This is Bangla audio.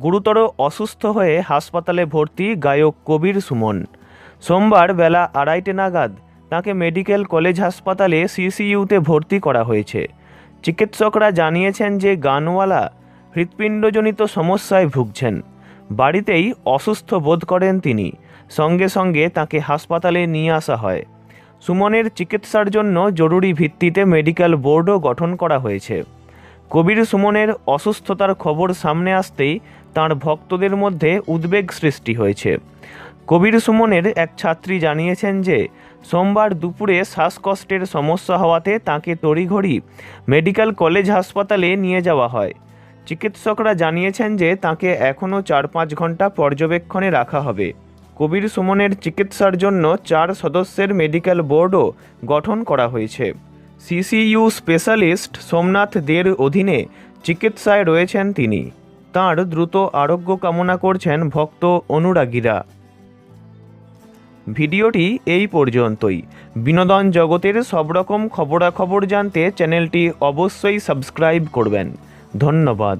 গুরুতর অসুস্থ হয়ে হাসপাতালে ভর্তি গায়ক কবির সুমন। সোমবার বেলা আড়াইটে নাগাদ তাকে মেডিকেল কলেজ হাসপাতালে সিসিইউতে ভর্তি করা হয়েছে। চিকিৎসকরা জানিয়েছেন যে গানওয়ালা হৃৎপিণ্ডজনিত সমস্যায় ভুগছেন। বাড়িতেই অসুস্থ বোধ করেন তিনি। সঙ্গে সঙ্গে তাকে হাসপাতালে নিয়ে আসা হয়। সুমনের চিকিৎসার জন্য জরুরি ভিত্তিতে মেডিকেল বোর্ডও গঠন করা হয়েছে। কবির সুমনের অসুস্থতার খবর সামনে আসতেই তার ভক্তদের মধ্যে উদ্বেগ সৃষ্টি হয়েছে। কবির সুমনের এক ছাত্রী জানিয়েছেন যে, সোমবার দুপুরে শ্বাসকষ্টের সমস্যা হওয়াতে তাকে তড়িঘড়ি মেডিকেল কলেজ হাসপাতালে নিয়ে যাওয়া হয়। চিকিৎসকরা জানিয়েছেন যে, তাকে এখনও চার পাঁচ ঘণ্টা পর্যবেক্ষণে রাখা হবে। কবির সুমনের চিকিৎসার জন্য চার সদস্যের মেডিকেল বোর্ডও গঠন করা হয়েছে। সিসিইউ স্পেশালিস্ট সোমনাথ দের অধীনে চিকিৎসায় রয়েছেন তিনি। তাঁর দ্রুত আরোগ্য কামনা করছেন ভক্ত অনুরাগীরা। ভিডিওটি এই পর্যন্তই। বিনোদন জগতের সব রকম খবরাখবর জানতে চ্যানেলটি অবশ্যই সাবস্ক্রাইব করবেন। ধন্যবাদ।